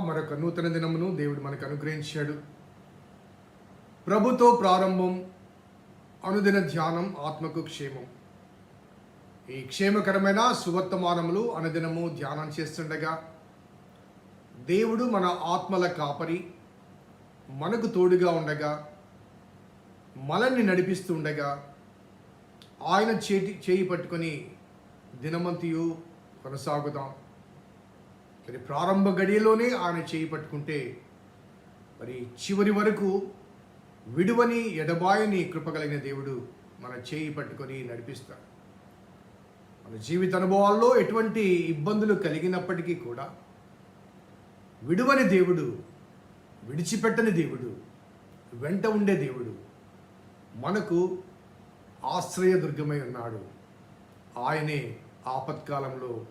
మరొక నూతన దినమును దేవుడు మనకు అనుగ్రహించాడు. ప్రభుతో ప్రారంభం అనుదిన ధ్యానం ఆత్మకు క్షేమం. ఈ క్షేమకరమైన సువర్తమానములు అనుదినము ధ్యానం చేస్తుండగా దేవుడు మన ఆత్మల కాపరి మనకు తోడుగా ఉండగా మనల్ని నడిపిస్తూ ఉండగా ఆయన చేతి చేయి పట్టుకొని దినమంతియు కొనసాగుదాం. మరి ప్రారంభ గడియలోనే ఆయన చేయి పట్టుకుంటే మరి చివరి వరకు విడువని ఎడబాయని కృపగలిగిన దేవుడు మన చేయి పట్టుకొని నడిపిస్తాడు. మన జీవిత అనుభవాల్లో ఎటువంటి ఇబ్బందులు కలిగినప్పటికీ కూడా విడువని దేవుడు విడిచిపెట్టని దేవుడు వెంట ఉండే దేవుడు మనకు ఆశ్రయదుర్గమై ఉన్నాడు. ఆయనే ఆపత్కాలంలో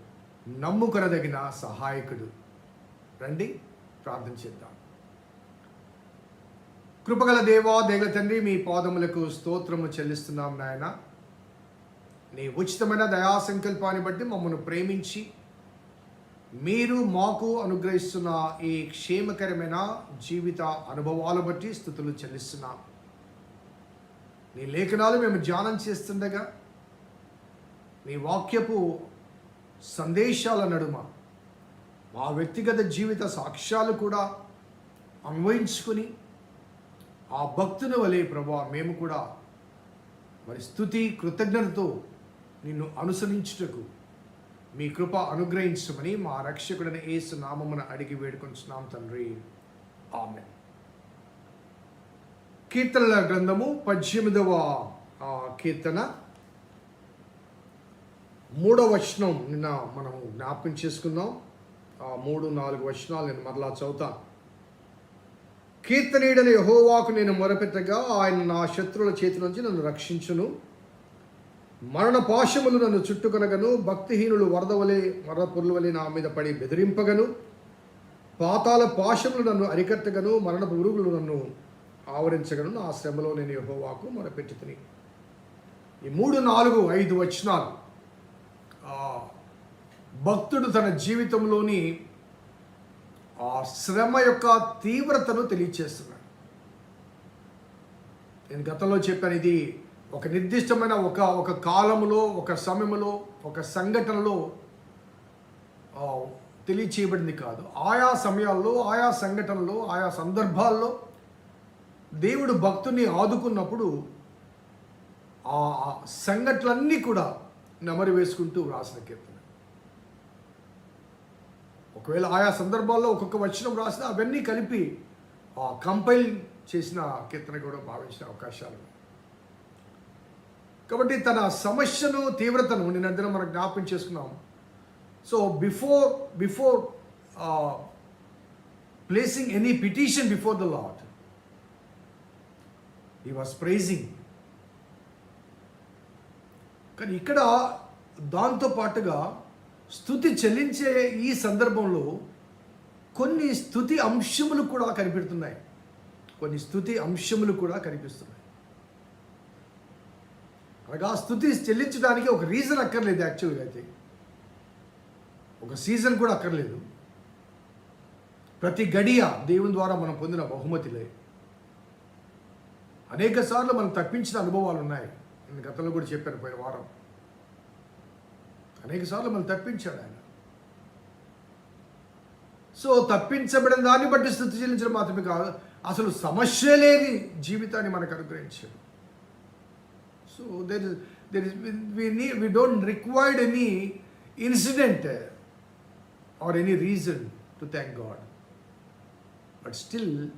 నమ్ముకొనదగిన సహాయకుడు. రండి ప్రార్థన చేద్దాం. కృపగల దేవా దేగల తండ్రి మీ పాదములకు స్తోత్రము చెల్లిస్తున్నాం నాయన. నీ ఉచితమైన దయా సంకల్పాన్ని బట్టి మమ్మల్ని ప్రేమించి మీరు మాకు అనుగ్రహిస్తున్న ఈ క్షేమకరమైన జీవిత అనుభవాల బట్టి స్థుతులు చెల్లిస్తున్నాం. నీ లేఖనాలు మేము ధ్యానం చేస్తుండగా నీ వాక్యపు సందేశాల నడుమ. మా వ్యక్తిగత జీవిత సాక్ష్యాలు కూడా అన్వయించుకుని ఆ భక్తుని వలె ప్రభా మేము కూడా మరి స్థుతి కృతజ్ఞతతో నిన్ను అనుసరించుటకు మీ కృప అనుగ్రహించమని మా రక్షకుడైన ఏసు నామమున అడిగి వేడుకొంచున్నాం తండ్రి. ఆమె కీర్తనల గ్రంథము పద్దెనిమిదవ కీర్తన. మూడో వచనం నిన్న మనం జ్ఞాపకం చేసుకుందాం. ఆ మూడు నాలుగు వచనాలు నేను మరలా చదువుతాను కీర్తనీయుడైన యహోవాకు నేను మొరపెట్టగా ఆయన నా శత్రువుల చేతి నుంచి నన్ను రక్షించును. మరణ పాశములు నన్ను చుట్టుకొనగను. భక్తిహీనులు వరదవలే వరద పొరులవలే నా మీద పడి బెదిరింపగను. పాతాల పాశములు నన్ను అరికట్టగను. మరణ పురుగులు నన్ను ఆవరించగను. నా శ్రమలో నేను యహోవాకు మొరపెట్టుతుని ఈ మూడు నాలుగు ఐదు వచనాలు భక్తుడు తన జీవితంలోని ఆ శ్రమ యొక్క తీవ్రతను తెలియచేస్తున్నాడు. నేను గతంలో చెప్పాను ఇది ఒక నిర్దిష్టమైన ఒక ఒక కాలములో ఒక సమయంలో ఒక సంఘటనలో తెలియచేయబడింది కాదు. ఆయా సమయాల్లో ఆయా సంఘటనలో ఆయా సందర్భాల్లో దేవుడు భక్తుని ఆదుకున్నప్పుడు ఆ సంఘటనలన్నీ కూడా నెమరు వేసుకుంటూ వ్రాసిన కీర్తన. ఒకవేళ ఆయా సందర్భాల్లో ఒక్కొక్క వచనం రాసిన అవన్నీ కలిపి ఆ కంపైల్ చేసిన కీర్తన కూడా భావించిన అవకాశాలు కాబట్టి తన సమస్యను తీవ్రతను నిన్నదిన మనం జ్ఞాపకం చేసుకున్నాం. So before before placing any petition before the Lord he was praising కానీ ఇక్కడ దాంతో పాటుగా స్థుతి చెల్లించే ఈ సందర్భంలో కొన్ని స్థుతి అంశములు కూడా కనిపెడుతున్నాయి. కొన్ని స్థుతి అంశములు కూడా కనిపిస్తున్నాయి. అనగా స్థుతి చెల్లించడానికి ఒక రీజన్ అక్కర్లేదు యాక్చువల్గా అయితే. ఒక సీజన్ కూడా అక్కర్లేదు. ప్రతి గడియ దేవుని ద్వారా మనం పొందిన బహుమతిలే. అనేక సార్లు మనం తప్పించిన అనుభవాలు ఉన్నాయి. నేను గతంలో కూడా చెప్పాను పోయిన వారం. అనేక సార్లు మనం తప్పించాడు ఆయన. సో తప్పించబడిన దాన్ని బట్టి స్థుతి చెల్లించడం మాత్రమే కాదు అసలు సమస్య లేని జీవితాన్ని మనకు అనుగ్రహించాడు. So there is there is we need we don't required any incident or any reason to thank God but still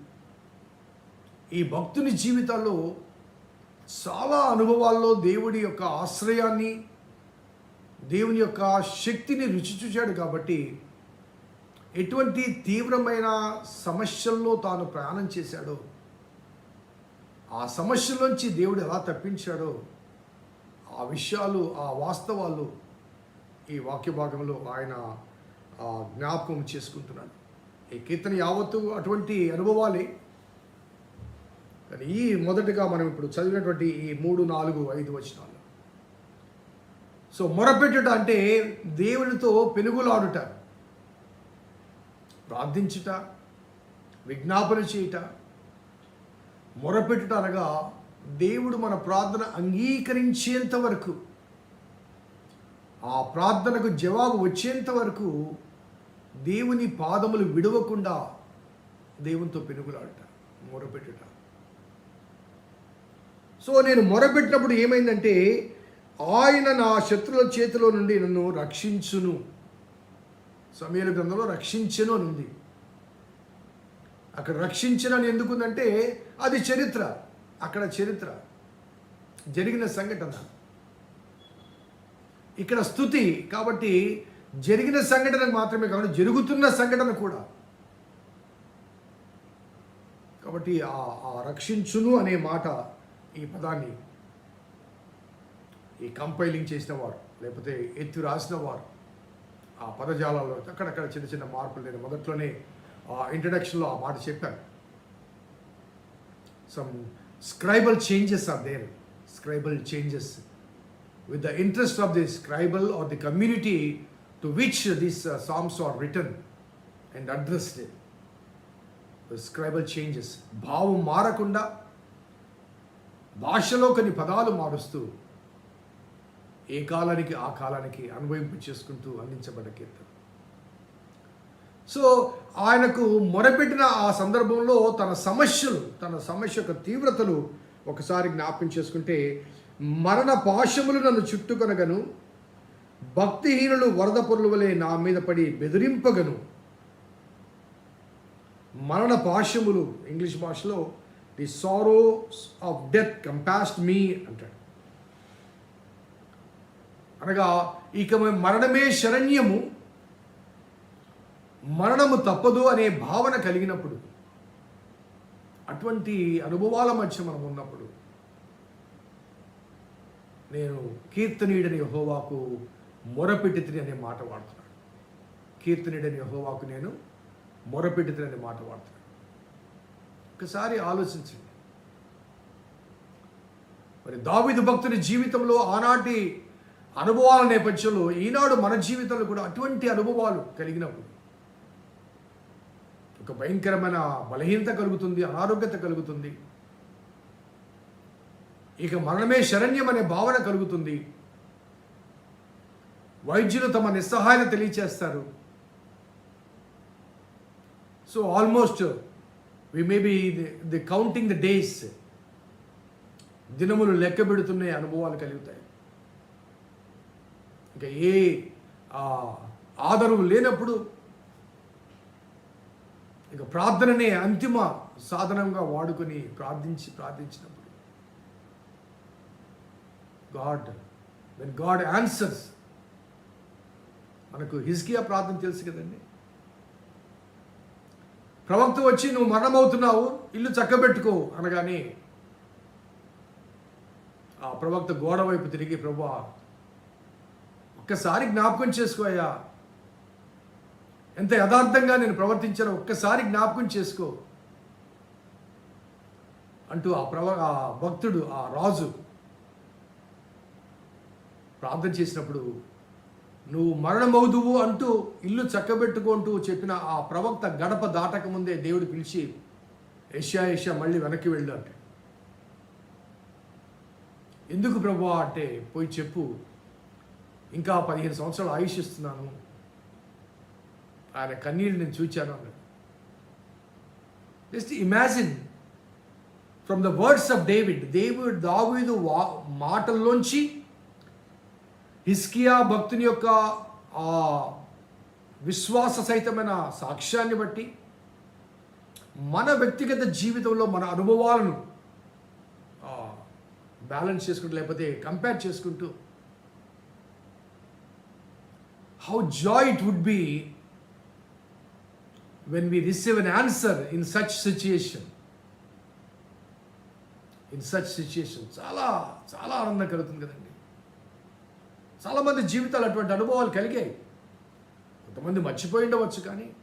ఈ భక్తుని జీవితాల్లో చాలా అనుభవాల్లో దేవుడి యొక్క ఆశ్రయాన్ని దేవుని యొక్క శక్తిని రుచి చూశాడు కాబట్టి ఎటువంటి తీవ్రమైన సమస్యల్లో తాను ప్రయాణం చేశాడో ఆ సమస్యలోంచి దేవుడు ఎలా తప్పించాడో ఆ విషయాలు ఆ వాస్తవాలు ఈ వాక్య భాగంలో ఆయన జ్ఞాపకం చేసుకుంటున్నాడు. ఈ కీర్తన యావత్తు అటువంటి అనుభవాలే. కానీ ఈ మొదటగా మనం ఇప్పుడు చదివినటువంటి ఈ మూడు నాలుగు ఐదు వచనాలు. సో మొరపెట్టుట అంటే దేవునితో పెనుగులాడుట ప్రార్థించుట విజ్ఞాపన చేయుట మొరపెట్టుట అనగా దేవుడు మన ప్రార్థన అంగీకరించేంత వరకు ఆ ప్రార్థనకు జవాబు వచ్చేంత వరకు దేవుని పాదములు విడవకుండా దేవునితో పెనుగులాడుట మొరపెట్టుట. సో నేను మొరపెట్టినప్పుడు ఏమైందంటే ఆయన నా శత్రుల చేతిలో నుండి నన్ను రక్షించును. సమయాల గ్రంథంలో రక్షించను అని ఉంది అక్కడ రక్షించను అని ఎందుకుందంటే అది చరిత్ర. అక్కడ చరిత్ర. జరిగిన సంఘటన. ఇక్కడ స్థుతి. కాబట్టి జరిగిన సంఘటన మాత్రమే కాకుండా జరుగుతున్న సంఘటన కూడా. కాబట్టి ఆ ఆ రక్షించును అనే మాట ఈ పదాన్ని ఈ కంపైలింగ్ చేసిన వారు లేకపోతే ఎత్తి రాసిన వారు ఆ పదజాలాల్లో అక్కడక్కడ చిన్న చిన్న మార్పులు నేను మొదట్లోనే ఆ ఇంట్రడక్షన్లో ఆ మాట చెప్పాను. Some scribal changes are there scribal changes with the interest of the scribal or the community to which these songs are written and addressed scribal changes భావం మారకుండా భాషలో కొన్ని పదాలు మారుస్తూ ఏ కాలానికి ఆ కాలానికి అన్వయింపు చేసుకుంటూ అందించబడ్డ కీర్తన. సో ఆయనకు మొరపెట్టిన ఆ సందర్భంలో తన సమస్యలు తన సమస్య యొక్క తీవ్రతలు ఒకసారి జ్ఞాపకం చేసుకుంటే మరణ పాశములు నన్ను చుట్టుకొనగను భక్తిహీనులు వరద పొరుల వలె నా మీద పడి బెదిరింపగను. మరణ పాశములు ఇంగ్లీష్ భాషలో the sorrows of death compassed me అంటాడు. అనగా ఇక మరణమే శరణ్యము మరణము తప్పదు అనే భావన కలిగినప్పుడు అటువంటి అనుభవాల మధ్య మనం ఉన్నప్పుడు నేను కీర్తనీయుడని యహోవాకు మొరపెట్టితిని అనే మాట వాడుతున్నాను. కీర్తనీయుడని యహోవాకు నేను మొరపెట్టితిని అనే మాట వాడుతున్నాను. ఒక్కసారి ఆలోచించండి. మరి దావిదు భక్తుని జీవితంలో ఆనాటి అనుభవాల నేపథ్యంలో ఈనాడు మన జీవితంలో కూడా అటువంటి అనుభవాలు కలిగినప్పుడు ఒక భయంకరమైన బలహీనత కలుగుతుంది అనారోగ్యత కలుగుతుంది. ఇక మరణమే శరణ్యం అనే భావన కలుగుతుంది. వైద్యులు తమ నిస్సహాయత తెలియచేస్తారు. So almost we may be the counting the days దినములు లెక్క పెడుతున్న అనుభవాలు కలుగుతాయి. ఇంకా ఏ ఆదరవు లేనప్పుడు ఇక ప్రార్థననే అంతిమ సాధనంగా వాడుకొని ప్రార్థించి ప్రార్థించినప్పుడు గాడ్ వెన్ గాడ్ ఆన్సర్స్ మనకు హిజ్కియా ప్రార్థన తెలుసు కదండి? ప్రవక్త వచ్చి నువ్వు మరణమవుతున్నావు ఇల్లు చక్కబెట్టుకో అనగానే ఆ ప్రవక్త గోడ వైపు తిరిగి ప్రభా ఒక్కసారి జ్ఞాపకం చేసుకోయా ఎంత యథార్థంగా నేను ప్రవర్తించానో ఒక్కసారి జ్ఞాపకం చేసుకో అంటూ ఆ ప్రవ ఆ భక్తుడు ఆ రాజు ప్రార్థన చేసినప్పుడు నువ్వు మరణమవుదువు అంటూ ఇల్లు చక్కబెట్టుకుంటూ చెప్పిన ఆ ప్రవక్త గడప దాటక ముందే దేవుడు పిలిచి ఏషియా ఏషియా మళ్ళీ వెనక్కి వెళ్ళు అంటే. ఎందుకు ప్రభు అంటే పోయి చెప్పు. ఇంకా పదిహేను సంవత్సరాలు ఆయుష్ ఇస్తున్నాను ఆయన కన్నీళ్ళు నేను చూచాను అన్నాడు. Just imagine from the words of David. దేవుడు దావీదు వా మాటల్లోంచి హిస్కియా భక్తుని యొక్క ఆ విశ్వాస సహితమైన సాక్ష్యాన్ని బట్టి మన వ్యక్తిగత జీవితంలో మన అనుభవాలను బ్యాలెన్స్ చేసుకుంటూ లేకపోతే కంపేర్ చేసుకుంటూ how joy it would be when we receive an answer in such situation. In such situation. చాలా చాలా ఆనందం కలుగుతుంది కదండి. చాలామంది జీవితాలు అటువంటి అనుభవాలు కలిగాయి. కొంతమంది మర్చిపోయి ఉండవచ్చు కానీ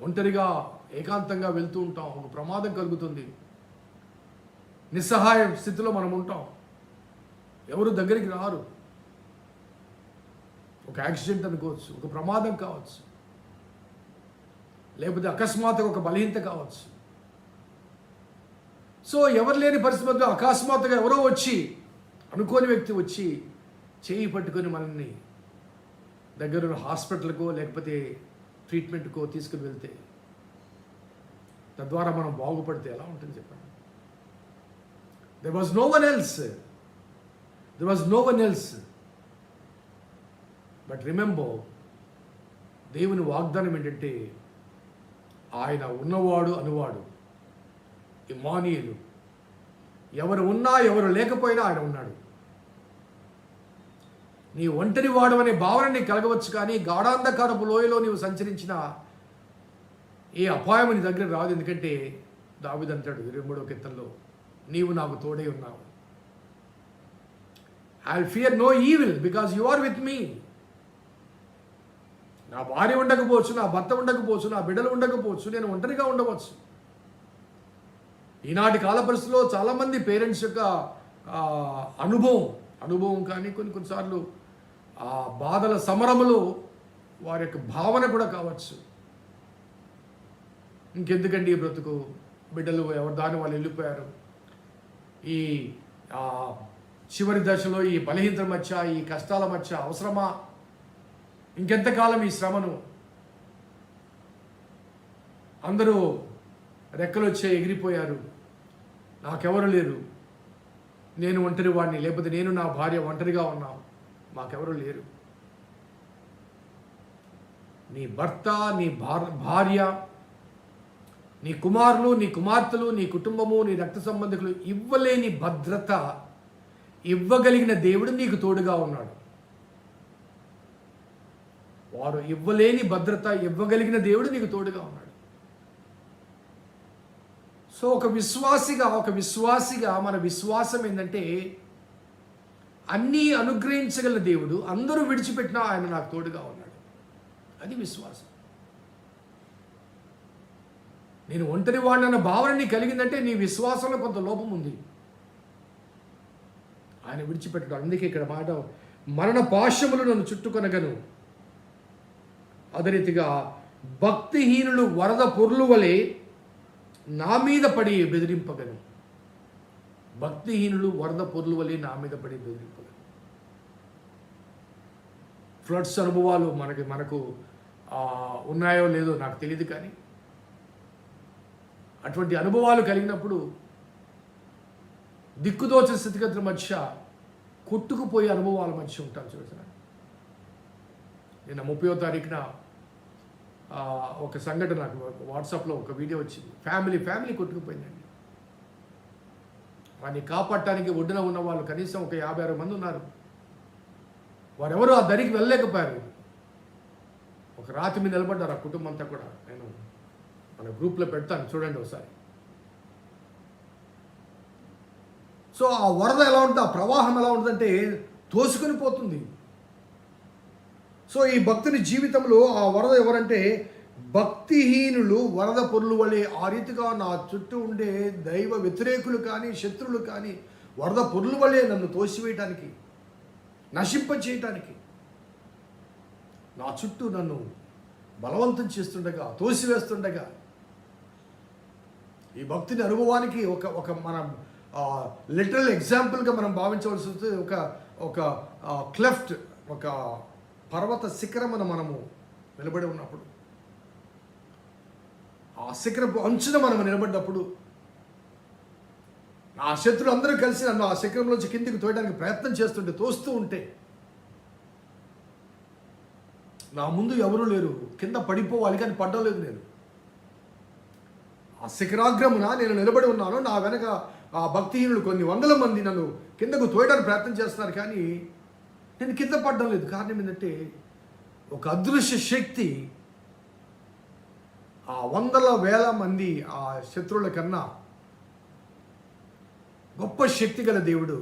ఒంటరిగా ఏకాంతంగా వెళ్తూ ఉంటాం. ఒక ప్రమాదం కలుగుతుంది. నిస్సహాయ స్థితిలో మనం ఉంటాం. ఎవరు దగ్గరికి రారు. ఒక యాక్సిడెంట్ అనుకోవచ్చు ఒక ప్రమాదం కావచ్చు లేకపోతే అకస్మాత్తుగా ఒక బలహీనత కావచ్చు. సో ఎవరు లేని పరిస్థితుల్లో అకస్మాత్తుగా ఎవరో వచ్చి అనుకోని వ్యక్తి వచ్చి చేయి పట్టుకొని మనల్ని దగ్గర హాస్పిటల్కో లేకపోతే ట్రీట్మెంట్కో తీసుకుని వెళ్తే తద్వారా మనం బాగుపడితే ఎలా ఉంటుంది చెప్పండి? There was no one else there was no one else but remember దేవుని వాగ్దానం ఏంటంటే ఆయన ఉన్నవాడు అనువాడు ఇమానియులు ఎవరు ఉన్నా ఎవరు లేకపోయినా ఆయన ఉన్నాడు. నీ ఒంటరి వాడు అనే భావన నీకు కలగవచ్చు కానీ గాఢాంధకారపు లోయలో నీవు సంచరించిన ఏ అపాయం నీ దగ్గర రాదు. ఎందుకంటే దావిదంటాడు ఇరవై మూడో కీర్తనలో నీవు నాకు తోడై ఉన్నావు. I fear no evil because you are with me నా భార్య ఉండకపోవచ్చు నా భర్త ఉండకపోవచ్చు నా బిడ్డలు ఉండకపోవచ్చు నేను ఒంటరిగా ఉండవచ్చు. ఈనాటి కాల పరిస్థితుల్లో చాలామంది పేరెంట్స్ యొక్క అనుభవం అనుభవం కానీ కొన్ని కొన్నిసార్లు ఆ బాధల సమరములో వారి యొక్క భావన కూడా కావచ్చు. ఇంకెందుకండి ఈ బ్రతుకు? బిడ్డలు ఎవరి దాని వాళ్ళు వెళ్ళిపోయారు? ఈ ఆ, చివరి దశలో ఈ బలహీనత మధ్య ఈ కష్టాల మధ్య అవసరమా? ఇంకెంతకాలం ఈ శ్రమను? అందరూ రెక్కలు వచ్చే ఎగిరిపోయారు. నాకెవరు లేరు. నేను ఒంటరి వాడిని లేకపోతే నేను నా భార్య ఒంటరిగా ఉన్నాం మాకెవరు లేరు. నీ భర్త నీ భార్ భార్య నీ కుమారులు నీ కుమార్తెలు నీ కుటుంబము నీ రక్త సంబంధికులు ఇవ్వలేని భద్రత ఇవ్వగలిగిన దేవుడు నీకు తోడుగా ఉన్నాడు. వారు ఇవ్వలేని భద్రత ఇవ్వగలిగిన దేవుడు నీకు తోడుగా ఉన్నాడు. సో ఒక విశ్వాసిగా ఒక విశ్వాసిగా మన విశ్వాసం ఏంటంటే అన్నీ అనుగ్రహించగల దేవుడు అందరూ విడిచిపెట్టినా ఆయన నాకు తోడుగా ఉన్నాడు. అది విశ్వాసం. నేను ఒంటరి వాడినన్న భావన నీ కలిగిందంటే నీ విశ్వాసంలో కొంత లోపం ఉంది. ఆయన విడిచిపెట్టడం. అందుకే ఇక్కడ మాట మరణ పాశములు నన్ను చుట్టుకొనగను. అదే రీతిగా భక్తిహీనులు వరద పొర్లు వలె నా మీద పడి బెదిరింపగను. భక్తిహీనులు వరద పొర్లు వలె నా మీద పడి బెదిరింపగను ఫ్లడ్స్ అనుభవాలు మనకి మనకు ఉన్నాయో లేదో నాకు తెలియదు కానీ అటువంటి అనుభవాలు కలిగినప్పుడు దిక్కుదోచిన స్థితిగతుల మధ్య కొట్టుకుపోయే అనుభవాల మధ్య ఉంటాను చూసిన నిన్న ముప్పయో తారీఖున ఒక సంఘటన నాకు వాట్సాప్లో ఒక వీడియో వచ్చింది. ఫ్యామిలీ ఫ్యామిలీ కొట్టుకుపోయిందండి. వారిని కాపాడటానికి ఒడ్డున ఉన్న వాళ్ళు కనీసం ఒక యాభై అరవై మంది ఉన్నారు. వారెవరు ఆ దరికి వెళ్ళలేకపోయారు. ఒక రాతి మీద నిలబడ్డారు ఆ కుటుంబం అంతా కూడా. నేను మన గ్రూప్లో పెడతాను చూడండి ఒకసారి. సో ఆ వరద ఎలా ఉంటుంది ఆ ప్రవాహం ఎలా ఉంటుందంటే తోసుకొని పోతుంది. సో ఈ భక్తుని జీవితంలో ఆ వరద ఎవరంటే భక్తిహీనులు వరద పొరులు వలె ఆ రీతిగా నా చుట్టూ ఉండే దైవ వ్యతిరేకులు కానీ శత్రువులు కానీ వరద పొరులు వలె నన్ను తోసివేయటానికి నశింప చేయటానికి నా చుట్టూ నన్ను బలవంతం చేస్తుండగా తోసివేస్తుండగా ఈ భక్తిని అనుభవానికి ఒక ఒక మనం లిటరల్ ఎగ్జాంపుల్గా మనం భావించవలసి వస్తే ఒక ఒక క్లెఫ్ట్ ఒక పర్వత శిఖరమును మనము నిలబడి ఉన్నప్పుడు ఆ శిఖరపు అంచున మనం నిలబడ్డప్పుడు ఆ శత్రులు అందరూ కలిసి నన్ను ఆ శిఖరంలోంచి కిందికి తోయడానికి ప్రయత్నం చేస్తుంటే తోస్తూ ఉంటే నా ముందు ఎవరూ లేరు. కింద పడిపోవాలి కానీ పడ్డలేదు నేను. ఆ శిఖరాగ్రమున నేను నిలబడి ఉన్నాను. నా వెనక ఆ భక్తిహీనులు కొన్ని వందల మంది నన్ను కిందకు తోయడానికి ప్రయత్నం చేస్తున్నారు కానీ నేను కింద పడడం లేదు. కారణం ఏంటంటే ఒక అదృశ్య శక్తి ఆ వందల వేల మంది ఆ శత్రువుల కన్నా గొప్ప శక్తి గల దేవుడు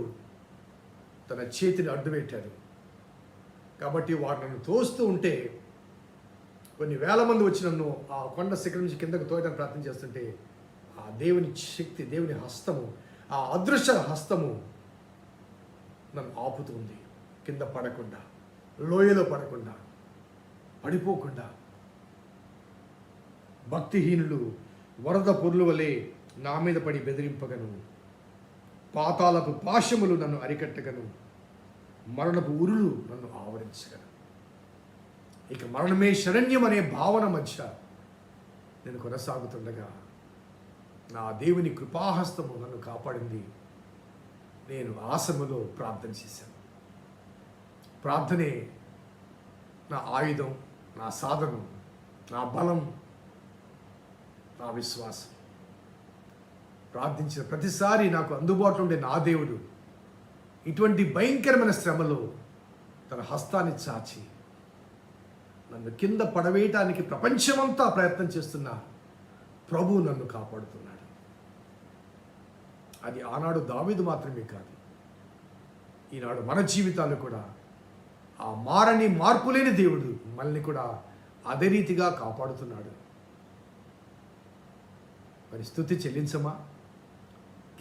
తన చేతిని అడ్డుపెట్టాడు కాబట్టి వాడు నన్ను తోస్తూ ఉంటే కొన్ని వేల మంది వచ్చి నన్ను ఆ కొండ శిఖరం నుంచి కిందకు తోయడానికి ప్రార్థన చేస్తుంటే ఆ దేవుని శక్తి దేవుని హస్తము ఆ అదృశ్య హస్తము నన్ను ఆపుతుంది కింద పడకుండా లోయలో పడకుండా పడిపోకుండా భక్తిహీనులు వరద పొర్లు వలె నా మీద పడి బెదిరింపగను. పాతాలపు పాశములు నన్ను అరికట్టగను. మరణపు ఉరులు నన్ను ఆవరించగను. ఇక మరణమే శరణ్యం అనే భావన మధ్య నేను కొనసాగుతుండగా నా దేవుని కృపాహస్తము నన్ను కాపాడింది. నేను ఆసములో ప్రార్థన చేశాను. ప్రార్థనే నా ఆయుధం నా సాధనం నా బలం నా విశ్వాసం. ప్రార్థించిన ప్రతిసారి నాకు అందుబాటులో ఉండే నా దేవుడు ఇటువంటి భయంకరమైన శ్రమలో తన హస్తాన్ని చాచి నన్ను కింద పడవేయటానికి ప్రపంచమంతా ప్రయత్నం చేస్తున్న ప్రభు నన్ను కాపాడుతున్నాడు. అది ఆనాడు దావీదు మాత్రమే కాదు ఈనాడు మన జీవితాలు కూడా ఆ మారని మార్పులేని దేవుడు మనల్ని కూడా అదే రీతిగా కాపాడుతున్నాడు. మరి స్థుతి చెల్లించమా?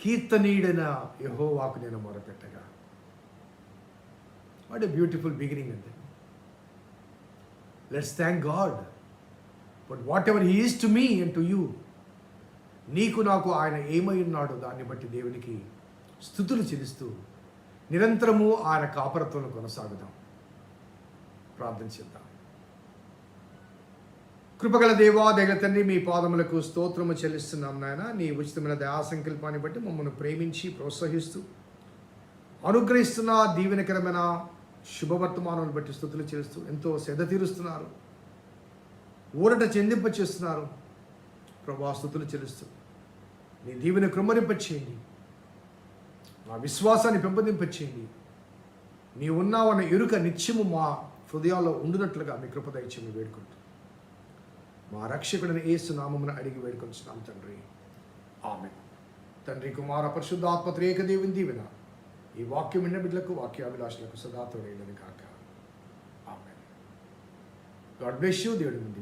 కీర్తనీయుడైన యహోవాకు నేను మొరపెట్టగా. వాట్ ఎ బ్యూటిఫుల్ బిగినింగ్ అండి let's thank God but whatever he to me and to you నీకు నాకు ఆయన ఏమై ఉన్నాడో దాన్ని బట్టి దేవునికి స్థుతులు చెల్లిస్తూ నిరంతరము ఆయన కాపరత్వం కొనసాగుదాం. ప్రార్థన చేద్దాం. కృపగల దేవా దగ్గర తండ్రి మీ పాదములకు స్తోత్రము చెల్లిస్తున్నాం నాయన. నీ ఉచితమైన దయా సంకల్పాన్ని బట్టి మమ్మల్ని ప్రేమించి ప్రోత్సహిస్తూ అనుగ్రహిస్తున్న దీవెనకరమైన శుభవర్తమానాలను బట్టి స్థుతులు చేస్తూ ఎంతో శ్రద్ధ తీరుస్తున్నారు. ఊరట చెందింప చేస్తున్నారు. ప్రభా స్థుతులు చెల్లిస్తూ నీ దీవెన కృమ్మరింపచేయండి నా విశ్వాసాన్ని పెంపొందింపచేయండి. నీ ఉన్నావన్న ఎరుక నిత్యము మా హృదయాల్లో ఉండునట్లుగా మీ కృపద ఇచ్చి మీ వేడుకుంటూ మా రక్షకుడిని ఏసు నామమున అడిగి వేడుకొంచున్నాం తండ్రి. ఆమె తండ్రి కుమార పరిశుద్ధాత్మ త్రేక దేవుని దీవెన. ఈ వాక్యం విన్న బిడ్డలకు వాక్యాభిలాషులకు సదా తోడైనది కాక ఆమె గాడ్ బ్లెస్ యూ దేవుడి ముందు